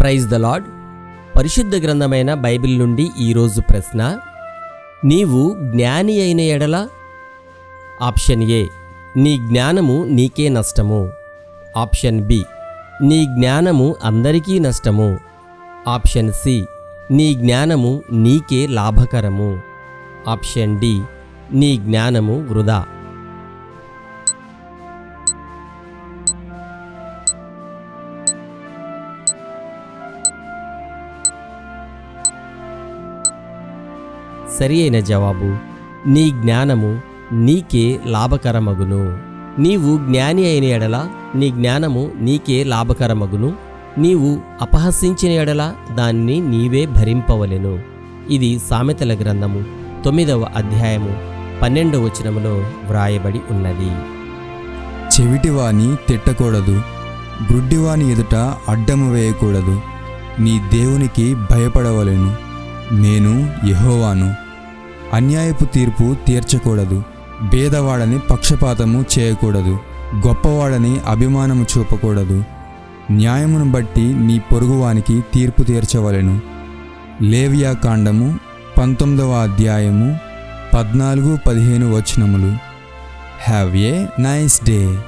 Praise the lord పరిశుద్ధ గ్రంథమైన Bible నుండి ఈరోజు ప్రశ్న. నీవు జ్ఞాని అయిన ఎడల? ఆప్షన్ ఏ నీ జ్ఞానము నీకే నష్టము. ఆప్షన్ బి నీ జ్ఞానము అందరికీ నష్టము. ఆప్షన్ సి నీ జ్ఞానము నీకే లాభకరము. ఆప్షన్ డి నీ జ్ఞానము వృధా. సరి అయిన జవాబు నీ జ్ఞానము నీకే లాభకరమగును. నీవు జ్ఞాని అయిన ఎడల నీ జ్ఞానము నీకే లాభకరమగును. నీవు అపహసించిన ఎడల దాన్ని నీవే భరింపవలెను. ఇది సామెతల గ్రంథము తొమ్మిదవ అధ్యాయము పన్నెండవ వచనములో వ్రాయబడి ఉన్నది. చెవిటివాని తిట్టకూడదు గ్రుడ్డివాని ఎదుట అడ్డము వేయకూడదు నీ దేవునికి భయపడవలెను. నేను యహోవాను. అన్యాయపు తీర్పు తీర్చకూడదు. భేదవాడని పక్షపాతము చేయకూడదు. గొప్పవాడని అభిమానము చూపకూడదు. న్యాయమును బట్టి నీ పొరుగువానికి తీర్పు తీర్చవలెను. లేవియా కాండము పంతొమ్మిదవ అధ్యాయము పద్నాలుగు పదిహేను వచనములు. Have a nice day